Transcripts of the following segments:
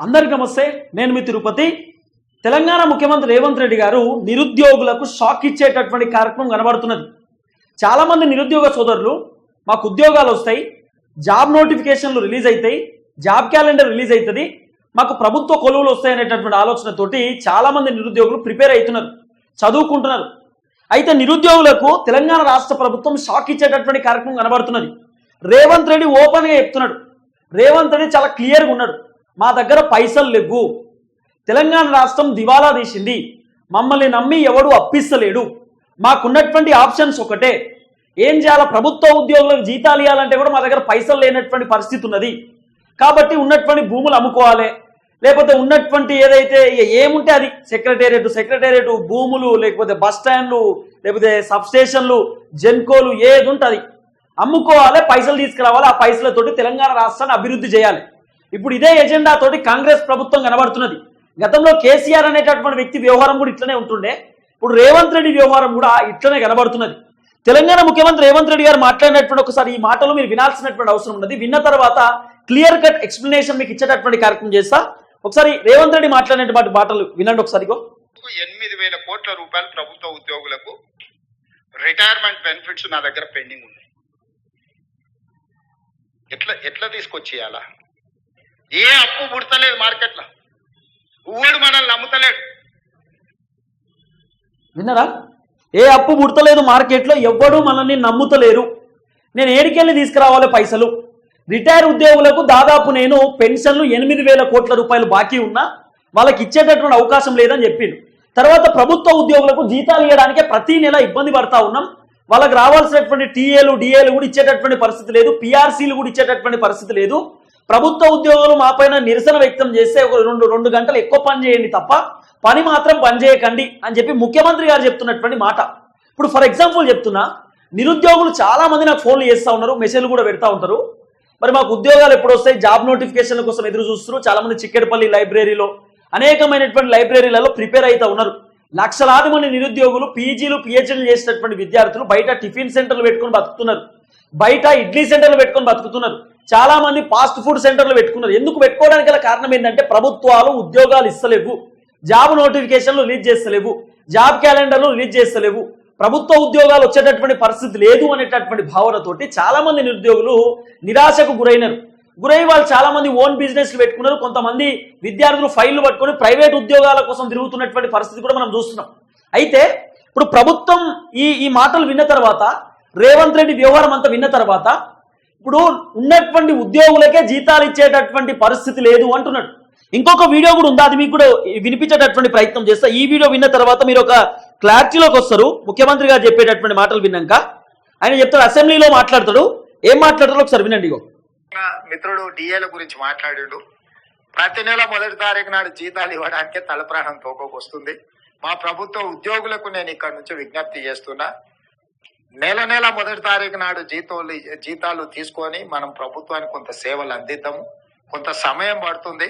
అందరికి నమస్తే నేను మీ తిరుపతి. తెలంగాణ ముఖ్యమంత్రి రేవంత్ రెడ్డి గారు నిరుద్యోగులకు షాక్ ఇచ్చేటటువంటి కార్యక్రమం కనబడుతున్నది. చాలామంది నిరుద్యోగ సోదరులు మాకు ఉద్యోగాలు వస్తాయి జాబ్ నోటిఫికేషన్లు రిలీజ్ అవుతాయి జాబ్ క్యాలెండర్ రిలీజ్ అవుతుంది మాకు ప్రభుత్వ కొలువులు వస్తాయి అనేటటువంటి ఆలోచనతోటి చాలామంది నిరుద్యోగులు ప్రిపేర్ అవుతున్నారు చదువుకుంటున్నారు. అయితే నిరుద్యోగులకు తెలంగాణ రాష్ట్ర ప్రభుత్వం షాక్ ఇచ్చేటటువంటి కార్యక్రమం కనబడుతున్నది. రేవంత్ రెడ్డి ఓపెన్గా చెప్తున్నాడు. రేవంత్ రెడ్డి చాలా క్లియర్గా ఉన్నాడు. మా దగ్గర పైసలు లేవు. తెలంగాణ రాష్ట్రం దివాలా తీసింది. మమ్మల్ని నమ్మి ఎవడు అప్పిస్తలేడు. మాకున్నటువంటి ఆప్షన్స్ ఒకటే. ఏం చేయాలా? ప్రభుత్వ ఉద్యోగులకు జీతాలు ఇవ్వాలంటే కూడా మా దగ్గర పైసలు లేనటువంటి పరిస్థితి ఉన్నది. కాబట్టి ఉన్నటువంటి భూములు అమ్ముకోవాలి. లేకపోతే ఉన్నటువంటి ఏదైతే ఏముంటే అది సెక్రటేరియట్ సెక్రటేరియట్ భూములు లేకపోతే బస్ స్టాండ్లు లేకపోతే సబ్ స్టేషన్లు జెన్కోలు ఏది ఉంటుంది అమ్ముకోవాలి పైసలు తీసుకురావాలి ఆ పైసలతోటి తెలంగాణ రాష్ట్రాన్ని అభివృద్ధి చేయాలి. ఇప్పుడు ఇదే ఎజెండా తోటి కాంగ్రెస్ ప్రభుత్వం కనబడుతున్నది. గతంలో కేసీఆర్ అనేటటువంటి వ్యక్తి వ్యవహారం కూడా ఇట్లనే ఉంటుండే. ఇప్పుడు రేవంత్ రెడ్డి వ్యవహారం కూడా ఇట్లనే కనబడుతున్నది. తెలంగాణ ముఖ్యమంత్రి రేవంత్ రెడ్డి గారు మాట్లాడినటువంటి ఒకసారి ఈ మాటలు మీరు వినాల్సినటువంటి అవసరం ఉన్నది. విన్న తర్వాత క్లియర్ కట్ ఎక్స్ప్లెనేషన్ మీకు ఇచ్చేటటువంటి కార్యక్రమం చేస్తా. ఒకసారి రేవంత్ రెడ్డి మాట్లాడినటువంటి మాటలు వినండి ఒకసారిగో ఎనిమిది వేల కోట్ల రూపాయలు ప్రభుత్వ ఉద్యోగులకు రిటైర్మెంట్ బెనిఫిట్స్ నా దగ్గర పెండింగ్ ఉన్నాయి. ఎట్లా ఎట్లా తీసుకొచ్చేయాలా? ఏ అప్పు పుడతలేదు మార్కెట్లో? ఊడు మనల్ని నమ్ముతలేడు. విన్నారా? ఏ అప్పు పుడతలేదు మార్కెట్లో ఎవ్వడూ మనల్ని నమ్ముతలేరు. నేను ఏడికెళ్ళి తీసుకురావాలి పైసలు? రిటైర్ ఉద్యోగులకు దాదాపు నేను పెన్షన్లు ఎనిమిది వేల కోట్ల రూపాయలు బాకీ ఉన్నా వాళ్ళకి ఇచ్చేటటువంటి అవకాశం లేదని చెప్పిండు. తర్వాత ప్రభుత్వ ఉద్యోగులకు జీతాలు ఇవ్వడానికే ప్రతి నెల ఇబ్బంది పడతా ఉన్నాం. వాళ్ళకి రావాల్సినటువంటి టీఏలు డిఏలు కూడా ఇచ్చేటటువంటి పరిస్థితి లేదు. పిఆర్సీలు కూడా ఇచ్చేటటువంటి పరిస్థితి లేదు. ప్రభుత్వ ఉద్యోగులు మా పైన నిరసన వ్యక్తం చేస్తే ఒక రెండు రెండు గంటలు ఎక్కువ పని చేయండి తప్ప పని మాత్రం పని చేయకండి అని చెప్పి ముఖ్యమంత్రి గారు చెప్తున్నటువంటి మాట. ఇప్పుడు ఫర్ ఎగ్జాంపుల్ చెప్తున్నా నిరుద్యోగులు చాలా మంది నాకు ఫోన్లు చేస్తూ ఉన్నారు మెసేజ్లు కూడా పెడతా ఉంటారు. మరి మాకు ఉద్యోగాలు ఎప్పుడు వస్తాయి? జాబ్ నోటిఫికేషన్ల కోసం ఎదురు చూస్తున్నారు. చాలా మంది చిక్కెడపల్లి లైబ్రరీలో అనేకమైనటువంటి లైబ్రరీలలో ప్రిపేర్ అవుతా ఉన్నారు. లక్షలాది మంది నిరుద్యోగులు పీజీలు పిహెచ్డీలు చేసినటువంటి విద్యార్థులు బయట టిఫిన్ సెంటర్లు పెట్టుకొని బతుకుతున్నారు. బయట ఇడ్లీ సెంటర్లు పెట్టుకొని బతుకుతున్నారు. చాలా మంది ఫాస్ట్ ఫుడ్ సెంటర్లు పెట్టుకున్నారు. ఎందుకు పెట్టుకోవడానికి గల కారణం ఏంటంటే ప్రభుత్వాలు ఉద్యోగాలు ఇస్తలేవు. జాబ్ నోటిఫికేషన్లు రిలీజ్ చేస్తలేవు. జాబ్ క్యాలెండర్లు రిలీజ్ చేస్తలేవు. ప్రభుత్వ ఉద్యోగాలు వచ్చేటటువంటి పరిస్థితి లేదు అనేటటువంటి భావనతోటి చాలా మంది నిరుద్యోగులు నిరాశకు గురైనారు. గురై వాళ్ళు చాలా మంది ఓన్ బిజినెస్లు పెట్టుకున్నారు. కొంతమంది విద్యార్థులు ఫైళ్ళు పట్టుకొని ప్రైవేట్ ఉద్యోగాల కోసం తిరుగుతున్నటువంటి పరిస్థితి కూడా మనం చూస్తున్నాం. అయితే ఇప్పుడు ప్రభుత్వం ఈ ఈ మాటలు విన్న తర్వాత రేవంత్ రెడ్డి వ్యవహారం అంతా విన్న తర్వాత ఇప్పుడు ఉన్నటువంటి ఉద్యోగులకే జీతాలు ఇచ్చేటటువంటి పరిస్థితి లేదు అంటున్నాడు. ఇంకొక వీడియో కూడా ఉంది అది మీకు కూడా వినిపించేటటువంటి ప్రయత్నం చేస్తా. ఈ వీడియో విన్న తర్వాత మీరు ఒక క్లారిటీలోకి వస్తారు. ముఖ్యమంత్రి గారు చెప్పేటటువంటి మాటలు విన్నాక ఆయన చెప్తాడు అసెంబ్లీలో మాట్లాడతాడు. ఏం మాట్లాడతాడు ఒకసారి వినండి ఇగో. మిత్రుడు డిఏల గురించి మాట్లాడాడు. ప్రతి నెల మొదటి తారీఖు నాడు జీతాలు ఇవ్వడానికి తలప్రాణం తోకొకొస్తుంది మా ప్రభుత్వ ఉద్యోగులకు నేను ఇక్కడ నుంచి విజ్ఞప్తి చేస్తున్నా. నెల నెల మొదటి తారీఖు నాడు జీతాలు జీతాలు తీసుకొని మనం ప్రభుత్వానికి కొంత సేవలు అందిద్దాము. కొంత సమయం పడుతుంది.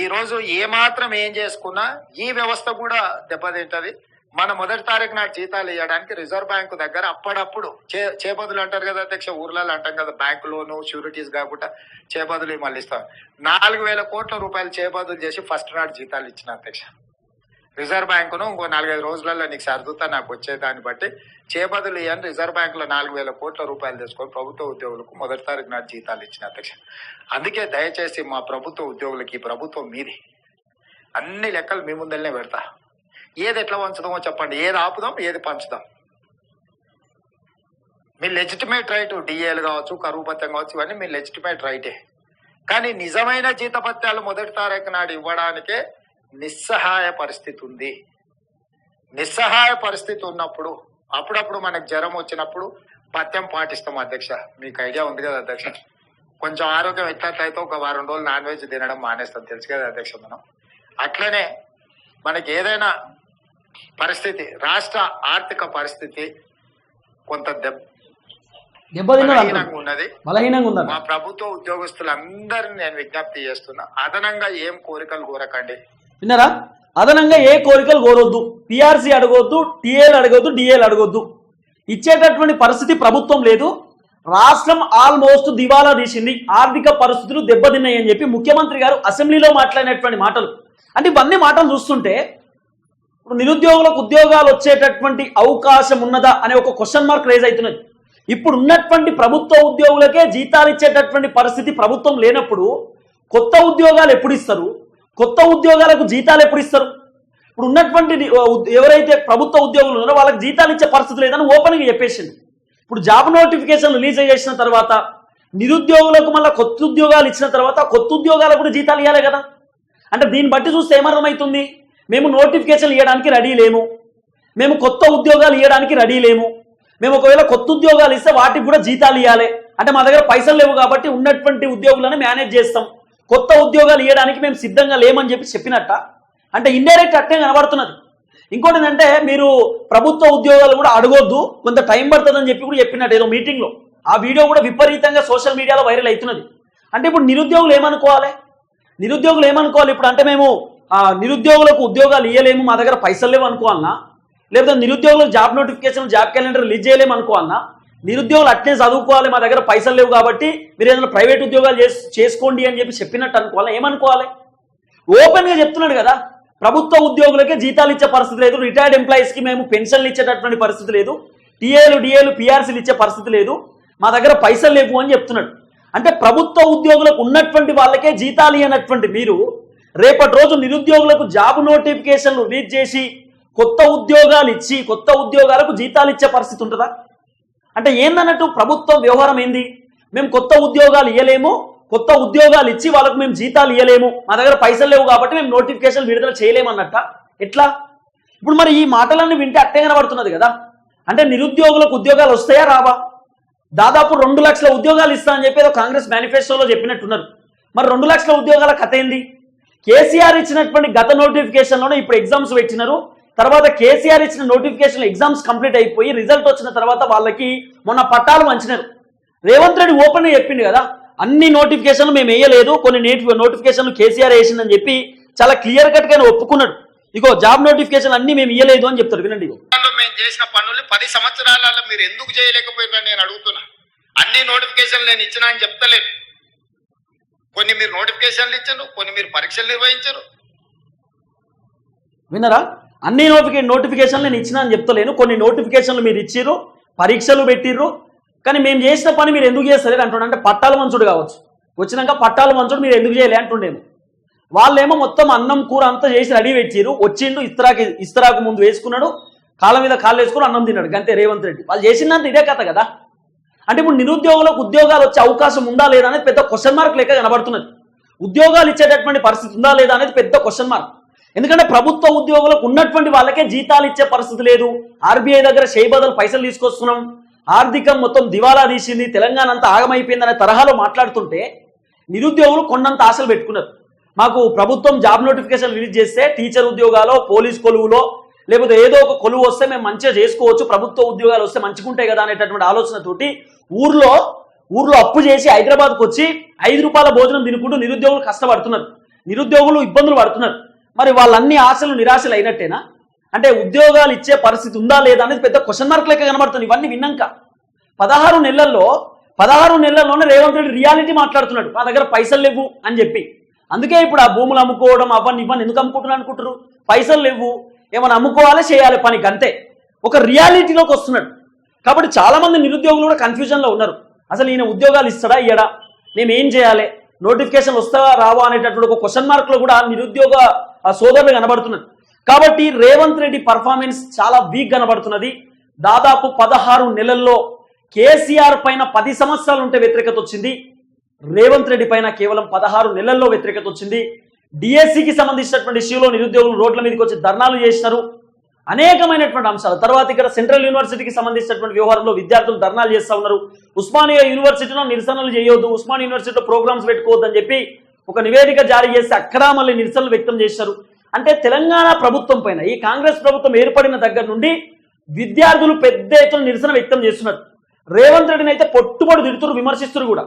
ఈ రోజు ఏమాత్రం ఏం చేసుకున్నా ఈ వ్యవస్థ కూడా దెబ్బతింటది. మన మొదటి తారీఖు నాడు జీతాలు ఇవ్వడానికి రిజర్వ్ బ్యాంకు దగ్గర అప్పుడప్పుడు చే చేపదులు అంటారు కదా అధ్యక్ష ఊర్లలో అంటాం కదా బ్యాంకు లోను షూరిటీస్ కాకుండా చేపదులు మళ్ళీ ఇస్తాం. నాలుగు వేల కోట్ల రూపాయలు చేపదులు చేసి ఫస్ట్ నాడు జీతాలు ఇచ్చిన అధ్యక్ష. రిజర్వ్ బ్యాంకును ఇంకో నాలుగైదు రోజులలో నీకు సర్దుతా నాకు వచ్చే దాన్ని బట్టి చేపదులు అని రిజర్వ్ బ్యాంకులో నాలుగు వేల కోట్ల రూపాయలు తీసుకొని ప్రభుత్వ ఉద్యోగులకు మొదటి తారీఖు నాటి జీతాలు ఇచ్చిన అధ్యక్ష. అందుకే దయచేసి మా ప్రభుత్వ ఉద్యోగులకి ప్రభుత్వం మీది. అన్ని లెక్కలు మీ ముందరనే పెడతా. ఏది ఎట్లా పంచుదామో చెప్పండి. ఏది ఆపుదాం ఏది పంచుదాం. మీ లెజిటిమేట్ రైట్ డిఏలు కావచ్చు కరువు పత్యం కావచ్చు ఇవన్నీ మీ లెజిటిమేట్ రైటే కానీ నిజమైన జీతపత్యాలు మొదటి తారీఖు నాడు ఇవ్వడానికే నిస్సహాయ పరిస్థితి ఉంది. నిస్సహాయ పరిస్థితి ఉన్నప్పుడు అప్పుడప్పుడు మనకు జ్వరం వచ్చినప్పుడు పథ్యం పాటిస్తాం అధ్యక్ష. మీకు ఐడియా ఉంది కదా అధ్యక్ష. కొంచెం ఆరోగ్యం ఎట్లయితే ఒక వారం రోజులు నాన్ వెజ్ తినడం మానేస్తాం. తెలుసు కదా అధ్యక్ష మనం. అట్లనే మనకి ఏదైనా పరిస్థితి రాష్ట్ర ఆర్థిక పరిస్థితి కొంత ఉన్నది? మా ప్రభుత్వ ఉద్యోగస్తులందరినీ నేను విజ్ఞప్తి చేస్తున్నా అదనంగా ఏం కోరికలు కోరకండి. విన్నారా? అదనంగా ఏ కోరికలు కోరొద్దు. పిఆర్సీ అడగొద్దు టీఏలు అడగొద్దు డిఏలు అడగొద్దు. ఇచ్చేటటువంటి పరిస్థితి ప్రభుత్వం లేదు. రాష్ట్రం ఆల్మోస్ట్ దివాలా తీసింది. ఆర్థిక పరిస్థితులు దెబ్బతిన్నాయి అని చెప్పి ముఖ్యమంత్రి గారు అసెంబ్లీలో మాట్లాడినటువంటి మాటలు. అంటే ఇవన్నీ మాటలు చూస్తుంటే ఇప్పుడు నిరుద్యోగులకు ఉద్యోగాలు వచ్చేటటువంటి అవకాశం ఉన్నదా అనే ఒక క్వశ్చన్ మార్క్ రేజ్ అవుతున్నది. ఇప్పుడు ఉన్నటువంటి ప్రభుత్వ ఉద్యోగులకే జీతాలు ఇచ్చేటటువంటి పరిస్థితి ప్రభుత్వం లేనప్పుడు కొత్త ఉద్యోగాలు ఎప్పుడు ఇస్తారు? కొత్త ఉద్యోగాలకు జీతాలు ఎప్పుడు ఇస్తారు? ఇప్పుడు ఉన్నటువంటి ఎవరైతే ప్రభుత్వ ఉద్యోగులు ఉన్నారో వాళ్ళకి జీతాలు ఇచ్చే పరిస్థితి లేదని ఓపెన్గా చెప్పేసింది. ఇప్పుడు జాబ్ నోటిఫికేషన్ రిలీజ్ చేసిన తర్వాత నిరుద్యోగులకు మళ్ళీ కొత్త ఉద్యోగాలు ఇచ్చిన తర్వాత కొత్త ఉద్యోగాలకు కూడా జీతాలు ఇవ్వాలి కదా? అంటే దీన్ని బట్టి చూస్తే ఏమర్థమవుతుంది? మేము నోటిఫికేషన్ ఇవ్వడానికి రెడీ లేము. మేము కొత్త ఉద్యోగాలు ఇవ్వడానికి రెడీ లేము. మేము ఒకవేళ కొత్త ఉద్యోగాలు ఇస్తే వాటికి కూడా జీతాలు ఇవ్వాలి అంటే మా దగ్గర పైసలు లేవు కాబట్టి ఉన్నటువంటి ఉద్యోగులను మేనేజ్ చేస్తాం. కొత్త ఉద్యోగాలు ఇవ్వడానికి మేము సిద్ధంగా లేమని చెప్పి చెప్పినట్ట. అంటే ఇండైరెక్ట్ అట్టే కనబడుతున్నది. ఇంకోటి ఏంటంటే మీరు ప్రభుత్వ ఉద్యోగాలు కూడా అడగొద్దు కొంత టైం పడుతుందని చెప్పి కూడా చెప్పినట్టు ఏదో మీటింగ్లో ఆ వీడియో కూడా విపరీతంగా సోషల్ మీడియాలో వైరల్ అవుతున్నది. అంటే ఇప్పుడు నిరుద్యోగులు ఏమనుకోవాలి? నిరుద్యోగులు ఏమనుకోవాలి ఇప్పుడు? అంటే మేము ఆ, నిరుద్యోగులకు ఉద్యోగాలు ఇవ్వలేము మా దగ్గర పైసలు లేవు అనుకోవాలన్నా లేకపోతే నిరుద్యోగులకు job notification job calendar release చేయలేము అనుకోవాలన్నా నిరుద్యోగులు అట్నే చదువుకోవాలి మా దగ్గర పైసలు లేవు కాబట్టి మీరు ఏదైనా ప్రైవేట్ ఉద్యోగాలు చేసుకోండి అని చెప్పి చెప్పినట్టు అనుకోవాలి? ఏమనుకోవాలి? ఓపెన్గా చెప్తున్నాడు కదా ప్రభుత్వ ఉద్యోగులకే జీతాలు ఇచ్చే పరిస్థితి లేదు రిటైర్డ్ ఎంప్లాయీస్కి మేము పెన్షన్లు ఇచ్చేటటువంటి పరిస్థితి లేదు టీఏలు డిఏలు పిఆర్సీలు ఇచ్చే పరిస్థితి లేదు మా దగ్గర పైసలు లేవు అని చెప్తున్నాడు. అంటే ప్రభుత్వ ఉద్యోగులకు ఉన్నటువంటి వాళ్ళకే జీతాలు ఇవ్వనటువంటి మీరు రేపటి రోజు నిరుద్యోగులకు జాబ్ నోటిఫికేషన్లు రిలీజ్ చేసి కొత్త ఉద్యోగాలు ఇచ్చి కొత్త ఉద్యోగాలకు జీతాలు ఇచ్చే పరిస్థితి ఉంటుందా? అంటే ఏందన్నట్టు ప్రభుత్వం వ్యవహారం ఏంది? మేము కొత్త ఉద్యోగాలు ఇవ్వలేము కొత్త ఉద్యోగాలు ఇచ్చి వాళ్ళకు మేము జీతాలు ఇవ్వలేము మా దగ్గర పైసలు లేవు కాబట్టి మేము నోటిఫికేషన్ విడుదల చేయలేమన్నట్ట? ఎట్లా? ఇప్పుడు మరి ఈ మాటలన్నీ వింటే అట్టే కనబడుతున్నది కదా. అంటే నిరుద్యోగులకు ఉద్యోగాలు వస్తాయా రావా? దాదాపు రెండు లక్షల ఉద్యోగాలు ఇస్తా అని చెప్పి కాంగ్రెస్ మేనిఫెస్టోలో చెప్పినట్టున్నారు. మరి రెండు లక్షల ఉద్యోగాల కథ ఏంది? కేసీఆర్ ఇచ్చినటువంటి గత నోటిఫికేషన్లోనే ఇప్పుడు ఎగ్జామ్స్ పెట్టినారు. తర్వాత కేసీఆర్ ఇచ్చిన నోటిఫికేషన్ ఎగ్జామ్స్ కంప్లీట్ అయిపోయి రిజల్ట్ వచ్చిన తర్వాత వాళ్ళకి మొన్న పట్టాలు వంచినారు రేవంత్ రెడ్డి ఓపెన్ చెప్పింది కదా అన్ని నోటిఫికేషన్లు మేము వేయలేదు కొన్ని నేటి నోటిఫికేషన్లు కేసీఆర్ వేసిందని చెప్పి చాలా క్లియర్ కట్ గానే ఒప్పుకున్నాడు. ఇగో జాబ్ నోటిఫికేషన్ అన్ని మేము ఇయ్యలేదు అని చెప్తారు వినండి మేము చేసిన పనులు పది సంవత్సరాలలో మీరు ఎందుకు చేయలేకపోయినారని నేను అడుగుతున్నా. అన్ని నోటిఫికేషన్లు నేను ఇచ్చినా అని చెప్తలేను. కొన్ని మీరు నోటిఫికేషన్లు ఇచ్చారు కొన్ని మీరు పరీక్షలు నిర్వహించారు. విన్నారా అన్ని నోటిఫికే నోటిఫికేషన్లు నేను ఇచ్చినా అని చెప్తలేను. కొన్ని నోటిఫికేషన్లు మీరు ఇచ్చిర్రు పరీక్షలు పెట్టిర్రు. కానీ మేము చేసిన పని మీరు ఎందుకు చేస్తలేరు అంటుండే. అంటే పట్టాలు మంచుడు కావచ్చు. వచ్చినాక పట్టాలు మంచుడు మీరు ఎందుకు చేయలే అంటుండేమో వాళ్ళేమో మొత్తం అన్నం కూర అంతా చేసి రెడీ పెట్టిరు వచ్చిండు ఇస్తరాకి ఇస్తరాకు ముందు వేసుకున్నాడు. కాళ్ళ మీద కాళ్ళు వేసుకుని అన్నం తిన్నాడు. గంతే రేవంత్ రెడ్డి. వాళ్ళు చేసిందంత ఇదే కథ కదా. అంటే ఇప్పుడు నిరుద్యోగులకు ఉద్యోగాలు వచ్చే అవకాశం ఉందా లేదా అనేది పెద్ద క్వశ్చన్ మార్క్ లెక్క కనబడుతున్నది. ఉద్యోగాలు ఇచ్చేటటువంటి పరిస్థితి ఉందా లేదా అనేది పెద్ద క్వశ్చన్ మార్క్ ఎందుకంటే ప్రభుత్వ ఉద్యోగులకు ఉన్నటువంటి వాళ్ళకే జీతాలు ఇచ్చే పరిస్థితి లేదు. ఆర్బీఐ దగ్గర చేయి బదులు పైసలు తీసుకొస్తున్నాం. ఆర్థికం మొత్తం దివాలా తీసింది. తెలంగాణ అంతా ఆగమైపోయిందనే తరహాలో మాట్లాడుతుంటే నిరుద్యోగులు కొన్నంత ఆశలు పెట్టుకున్నారు. మాకు ప్రభుత్వం జాబ్ నోటిఫికేషన్ రిలీజ్ చేస్తే టీచర్ ఉద్యోగాలో పోలీస్ కొలువులో లేకపోతే ఏదో ఒక కొలువు వస్తే మేము మంచిగా చేసుకోవచ్చు. ప్రభుత్వ ఉద్యోగాలు వస్తే మంచిగుంటాయి కదా అనేటటువంటి ఆలోచనతోటి ఊర్లో ఊర్లో అప్పు చేసి హైదరాబాద్కు వచ్చి ఐదు రూపాయల భోజనం తినుకుంటూ నిరుద్యోగులు కష్టపడుతున్నారు. నిరుద్యోగులు ఇబ్బందులు పడుతున్నారు. మరి వాళ్ళన్ని ఆశలు నిరాశలు అయినట్టేనా? అంటే ఉద్యోగాలు ఇచ్చే పరిస్థితి ఉందా లేదా అనేది పెద్ద క్వశ్చన్ మార్క్ లెక్క కనబడుతుంది. ఇవన్నీ విన్నాక. పదహారు నెలల్లో పదహారు నెలల్లోనే రేవంత్ రెడ్డి రియాలిటీ మాట్లాడుతున్నాడు. మా దగ్గర పైసలు లేవు అని చెప్పి. అందుకే ఇప్పుడు ఆ భూములు అమ్ముకోవడం అవన్నీ ఇవన్నీ ఎందుకు అమ్ముకుంటున్నాను అనుకుంటారు పైసలు లేవు. ఏమైనా అమ్ముకోవాలి చేయాలి పనికి అంతే ఒక రియాలిటీలోకి వస్తున్నాడు. కాబట్టి చాలా మంది నిరుద్యోగులు కూడా కన్ఫ్యూజన్లో ఉన్నారు. అసలు ఈయన ఉద్యోగాలు ఇస్తాడా ఇయ్యడా? మేము ఏం చేయాలి? నోటిఫికేషన్ వస్తావా రావా అనేటటువంటి ఒక క్వశ్చన్ మార్క్లో కూడా నిరుద్యోగ ఆ, సోదరుడు కనబడుతున్నది. కాబట్టి రేవంత్ రెడ్డి పర్ఫార్మెన్స్ చాలా వీక్ కనబడుతున్నది. దాదాపు పదహారు నెలల్లో కేసీఆర్ పైన పది సంవత్సరాలు ఉంటే వ్యతిరేకత వచ్చింది. రేవంత్ రెడ్డి పైన కేవలం పదహారు నెలల్లో వ్యతిరేకత వచ్చింది. డిఎస్సికి సంబంధించినటువంటి ఇష్యూలో నిరుద్యోగులు రోడ్ల మీదకి వచ్చి ధర్నాలు చేసినారు. అనేకమైనటువంటి అంశాలు. తర్వాత ఇక్కడ సెంట్రల్ యూనివర్సిటీకి సంబంధించినటువంటి వ్యవహారంలో విద్యార్థులు ధర్నాలు చేస్తూ ఉన్నారు. ఉస్మానియా యూనివర్సిటీలో నిరసనలు చేయొద్దు. ఉస్మాన్ యూనివర్సిటీలో ప్రోగ్రామ్స్ పెట్టుకోవద్దని చెప్పి ఒక నివేదిక జారీ చేసి అక్కడ మళ్ళీ నిరసనలు వ్యక్తం చేశారు. అంటే తెలంగాణ ప్రభుత్వం పైన ఈ కాంగ్రెస్ ప్రభుత్వం ఏర్పడిన దగ్గర నుండి విద్యార్థులు పెద్ద ఎత్తున నిరసన వ్యక్తం చేస్తున్నారు. రేవంత్ రెడ్డిని అయితే పొట్టుబడి తిడుతున్నారు విమర్శిస్తున్నారు కూడా.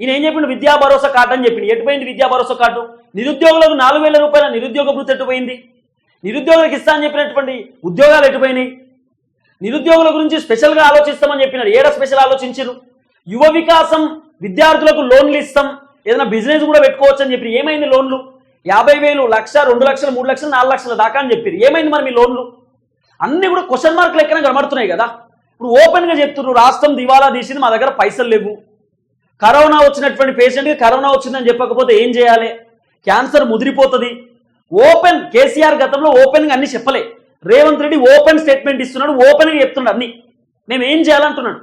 ఈయన ఏం చెప్పిండు? విద్యా భరోసా కార్డు అని చెప్పింది ఎటుపోయింది విద్యా భరోసా కార్డు? నిరుద్యోగులకు నాలుగు వేల రూపాయల నిరుద్యోగ భృతి ఎటుపోయింది నిరుద్యోగులకు ఇస్తా అని చెప్పినటువంటి ఉద్యోగాలు ఎటుపోయినాయి నిరుద్యోగుల గురించి స్పెషల్గా ఆలోచిస్తామని చెప్పినారు. ఏడ స్పెషల్ ఆలోచించారు? యువ వికాసం విద్యార్థులకు లోన్లు ఇస్తాం. ఏదైనా బిజినెస్ కూడా పెట్టుకోవచ్చు అని చెప్పి ఏమైంది లోన్లు? యాభై వేలు లక్ష రెండు లక్షలు మూడు లక్షలు నాలుగు లక్షల దాకా అని చెప్పారు ఏమైంది మరి మీ లోన్లు? అన్నీ కూడా క్వశ్చన్ మార్క్ లెక్కన కనబడుతున్నాయి కదా. ఇప్పుడు ఓపెన్గా చెప్తున్నారు రాష్ట్రం దివాలా తీసింది మా దగ్గర పైసలు లేవు. కరోనా వచ్చినటువంటి పేషెంట్కి కరోనా వచ్చిందని చెప్పకపోతే ఏం చేయాలి? క్యాన్సర్ ముదిరిపోతుంది. ఓపెన్ కేసీఆర్ గతంలో ఓపెన్గా అన్ని చెప్పలే. రేవంత్ రెడ్డి ఓపెన్ స్టేట్మెంట్ ఇస్తున్నాడు ఓపెన్గా చెప్తున్నాడు అన్ని. మేము ఏం చేయాలంటున్నాడు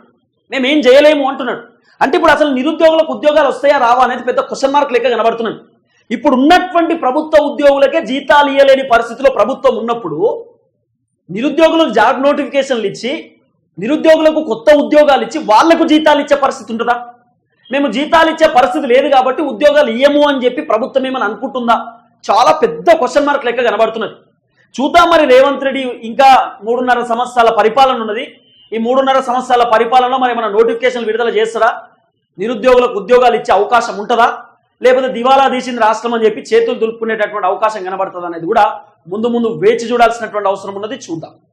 మేము ఏం చేయలేము అంటున్నాడు. అంటే ఇప్పుడు అసలు నిరుద్యోగులకు ఉద్యోగాలు వస్తాయా రావా అనేది పెద్ద క్వశ్చన్ మార్క్ లెక్క కనబడుతున్నాడు ఇప్పుడు ఉన్నటువంటి ప్రభుత్వ ఉద్యోగులకే జీతాలు ఇవ్వలేని పరిస్థితిలో ప్రభుత్వం ఉన్నప్పుడు నిరుద్యోగులకు జాబ్ నోటిఫికేషన్లు ఇచ్చి నిరుద్యోగులకు కొత్త ఉద్యోగాలు ఇచ్చి వాళ్ళకు జీతాలు ఇచ్చే పరిస్థితి ఉంటుందా? మేము జీతాలు ఇచ్చే పరిస్థితి లేదు కాబట్టి ఉద్యోగాలు ఇయ్యము అని చెప్పి ప్రభుత్వం ఏమని అనుకుంటుందా? చాలా పెద్ద క్వశ్చన్ మార్క్ లెక్క కనబడుతున్నది. చూద్దాం మరి రేవంత్ రెడ్డి ఇంకా మూడున్నర సంవత్సరాల పరిపాలన ఉన్నది. ఈ మూడున్నర సంవత్సరాల పరిపాలనలో మరి మన నోటిఫికేషన్ విడుదల చేస్తారా? నిరుద్యోగులకు ఉద్యోగాలు ఇచ్చే అవకాశం ఉంటుందా? లేకపోతే దివాలా తీసింది రాష్ట్రం అని చెప్పి చేతులు దులుపుకునేటటువంటి అవకాశం కనబడుతుంది అనేది కూడా ముందు ముందు వేచి చూడాల్సినటువంటి అవసరం ఉన్నది చూద్దాం.